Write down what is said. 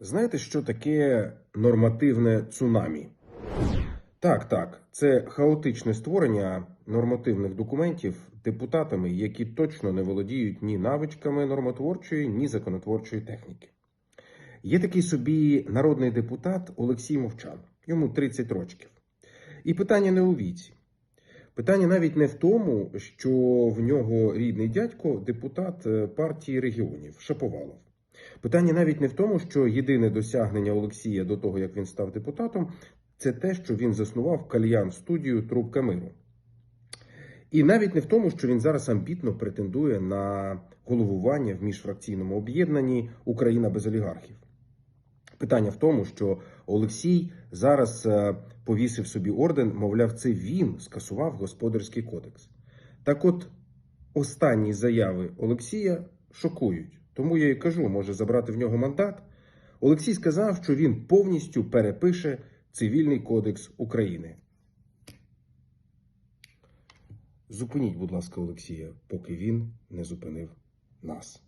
Знаєте, що таке нормативне цунамі? Так, так, це хаотичне створення нормативних документів депутатами, які точно не володіють ні навичками нормотворчої, ні законотворчої техніки. Є такий собі народний депутат Олексій Мовчан, йому 30 років. І питання не у віці. Питання навіть не в тому, що в нього рідний дядько депутат е, партії регіонів Шаповалов. Питання навіть не в тому, що єдине досягнення Олексія до того, як він став депутатом, це те, що він заснував кальян студію Трубка миру. І навіть не в тому, що він зараз амбітно претендує на головування в міжфракційному об'єднанні Україна без олігархів. Питання в тому, що Олексій зараз е, повісив собі орден, мовляв, це він скасував господарський кодекс. Так от, останні заяви Олексія шокують. Тому я і кажу, може забрати в нього мандат. Олексій сказав, що він повністю перепише Цивільний кодекс України. Зупиніть, будь ласка, Олексія, поки він не зупинив нас.